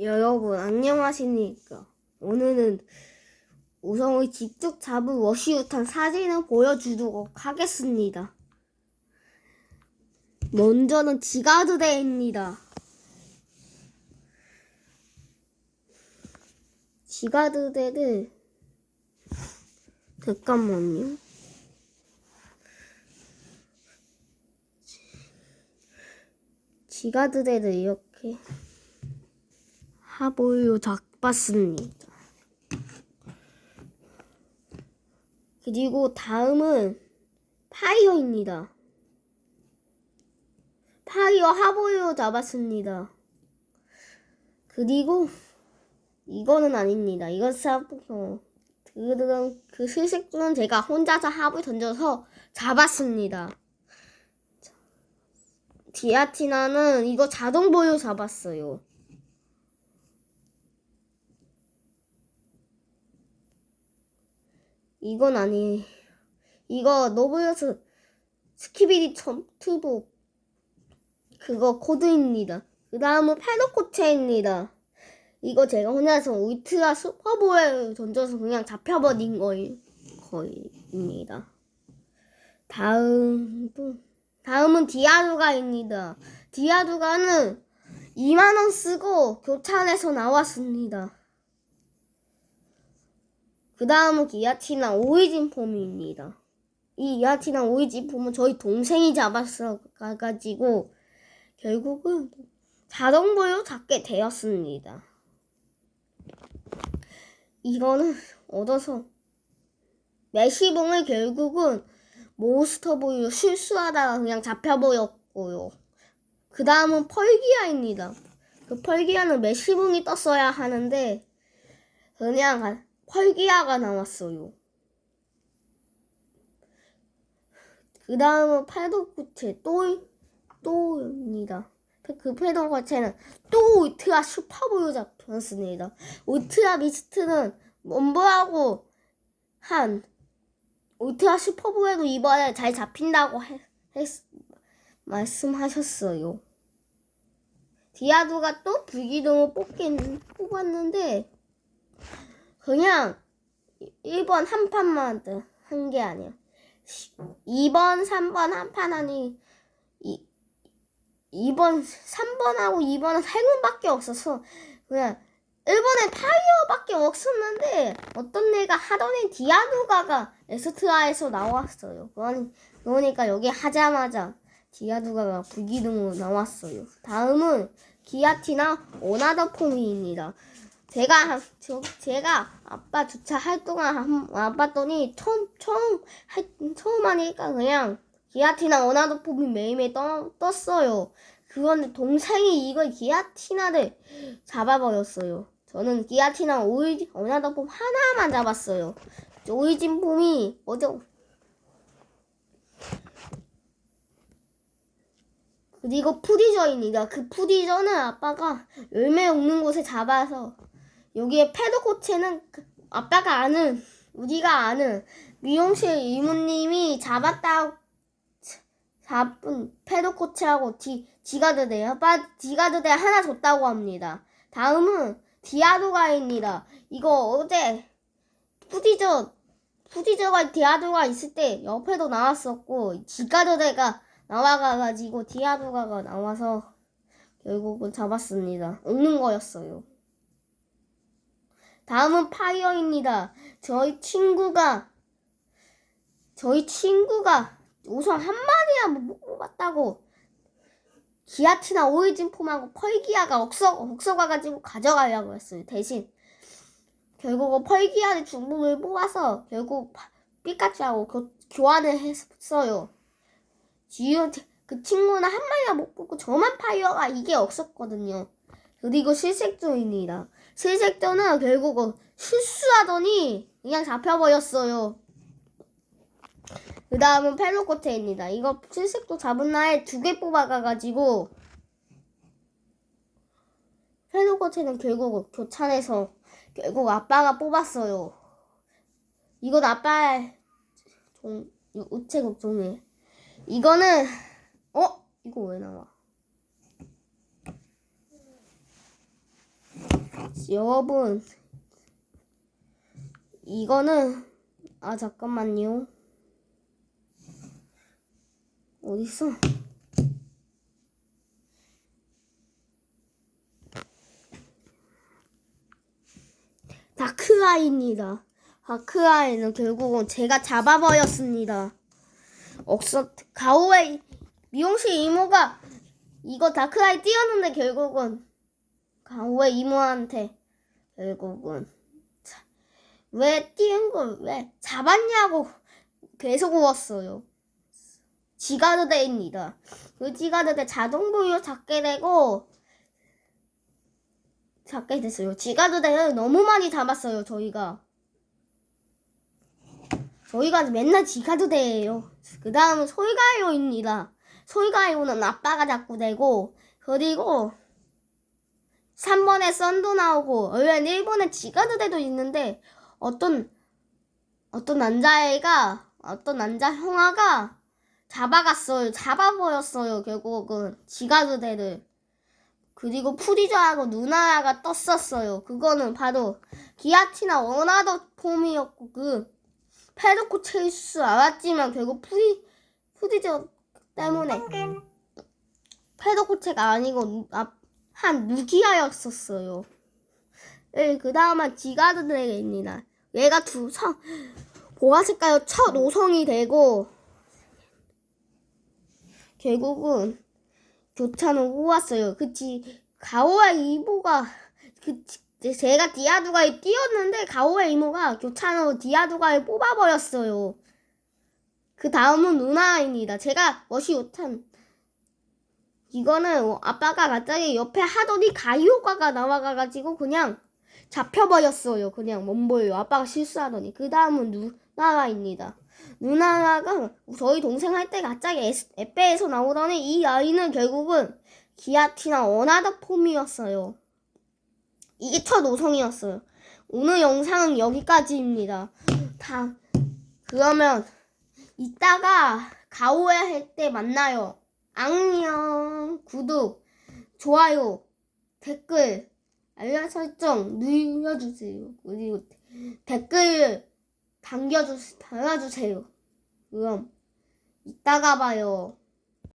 여러분 안녕하십니까? 오늘은 우성을 직접 잡은 워시우탄 사진을 보여주도록 하겠습니다. 먼저는 지가드대입니다. 지가드대를 잠깐만요. 지가드대를 이렇게 하보유 잡았습니다. 그리고 다음은 파이어입니다. 파이어 하보유 잡았습니다. 그리고 이거는 아닙니다. 이건 사부어 그런 그 실색주는 제가 혼자서 합을 던져서 잡았습니다. 디아티나는 이거 자동 보유 잡았어요. 이건 아니. 이거 노블러스 스키비디 첨투복 그거 코드입니다. 그 다음은 패더코체입니다. 이거 제가 혼자서 울트라 슈퍼볼을 던져서 그냥 잡혀버린 거의, 거입니다. 다음은, 다음은 디아두가입니다. 디아두가는 2만원 쓰고 교차해서 나왔습니다. 그 다음은 기아티나 오리진 폼입니다. 이 기아티나 오리진 폼은 저희 동생이 잡았어 가지고 결국은 자동보유 잡게 되었습니다. 이거는 얻어서 메시봉을 결국은 몬스터보유 실수하다가 그냥 잡혀버렸고요. 그 다음은 펄기아입니다. 그 펄기아는 메시봉이 떴어야 하는데 그냥 펄기아가 나왔어요. 그 다음은 또, 또입니다. 그 패던거체는 또 울트라 슈퍼보유 잡혔습니다. 울트라 미스트는 몸보하고 한 울트라 슈퍼보유도 이번에 잘 잡힌다고 해, 했, 말씀하셨어요. 디아두가 또 불기둥을 뽑긴 뽑았는데 그냥 1번 한 판만 한 게 아니야. 2번, 3번 한판 아니 2번, 3번하고 2번은 세군밖에 없어서 그냥 1번에 파이어밖에 없었는데 어떤 애가 하더니 디아두가가 에스트라에서 나왔어요. 그러니, 그러니까 여기 하자마자 디아두가가 불기둥으로 나왔어요. 다음은 기아티나 오나더 폼이입니다. 제가 저, 제가 아빠 주차 할 동안 한, 와봤더니 처음 처음 할, 처음 하니까 그냥 기아티나 오나더 폼이 매일매일 떠, 떴어요. 그런데 동생이 이걸 기아티나를 잡아버렸어요. 저는 기아티나 오이진 오나더 폼 하나만 잡았어요. 오이진 폼이 어제 그리고 푸디저입니다. 그 푸디저는 아빠가 열매 없는 곳에 잡아서 여기에 패드코체는 그 아빠가 아는 우리가 아는 미용실 이모님이 잡았다 잡은 패드코체하고 디 디가드대 아빠 디가드대 하나 줬다고 합니다. 다음은 디아도가입니다. 이거 어제 푸디저 푸디저가 디아도가 있을 때 옆에도 나왔었고 디가드대가 나와가가지고 디아도가가 나와서 결국은 잡았습니다. 없는 거였어요. 다음은 파이어입니다. 저희 친구가 저희 친구가 우선 한 마리야 못 뽑았다고 기아티나 오이진 폼하고 펄기아가 억서 억서 가가지고 가져가려고 했어요. 대신 결국은 펄기아를 중복을 뽑아서 결국 삐까치하고 교, 교환을 했어요. 지유 그 친구는 한 마리가 못 뽑고 저만 파이어가 이게 없었거든요. 그리고 실색조입니다. 실색조는 결국은 실수하더니 그냥 잡혀버렸어요. 그 다음은 펠로코테입니다. 이거 실색조 잡은 날 두 개 뽑아가가지고 펠로코테는 결국 교찬해서 결국 아빠가 뽑았어요. 이건 아빠의 종, 우체국 종이. 이거는 어? 이거 왜 나와? 여러분 이거는 아 잠깐만요. 어딨어? 다크아이입니다. 다크아이는 결국은 제가 잡아버렸습니다. 억서 가오의 미용실 이모가 이거 다크아이 띄었는데 결국은 가오의 이모한테 결국은 자, 왜 띄운 걸왜 잡았냐고 계속 울었어요. 지가드대입니다. 그 지가드대 자동 보유 잡게 되고 잡게 됐어요. 지가드대를 너무 많이 잡았어요. 저희가 저희가 맨날 지가드대예요. 그 다음은 솔가요입니다. 솔가요는 아빠가 잡고 되고 그리고 3번에 썬도 나오고 원래 1번에 지가드대도 있는데 어떤 어떤 남자애가 어떤 남자 형아가 잡아갔어요. 잡아버렸어요. 결국은 지가드대를 그리고 프리저하고 누나가 떴었어요. 그거는 바로 기아티나 원하더 폼이었고 그 페르코 체이스 알았지만 결국 프리 프리저 때문에 페르코체가 아니고 앞- 한 누기아였었어요. 예, 그 다음은 지가드드레입니다. 얘가 두 성, 보라색깔 첫 5성이 되고, 결국은 교차는 후왔어요. 그치, 가오의 이모가, 그, 제가 디아두가에 띄었는데, 가오의 이모가 교차로 디아두가에 뽑아버렸어요. 그 다음은 누나입니다. 제가 멋이 못한, 이거는 아빠가 갑자기 옆에 하더니 가이오가가 나와가가지고 그냥 잡혀버렸어요. 그냥 몸보예요. 아빠가 실수하더니. 그 다음은 누나가입니다. 누나가 저희 동생 할 때 갑자기 에페에서 나오더니 이 아이는 결국은 기아티나 어나더 폼이었어요. 이게 첫 5성이었어요. 오늘 영상은 여기까지입니다. 다 그러면 이따가 가오야 할 때 만나요. 안녕. 구독, 좋아요, 댓글, 알람 설정 눌러주세요. 그리고 댓글 남겨주, 달아주세요. 그럼 이따가 봐요.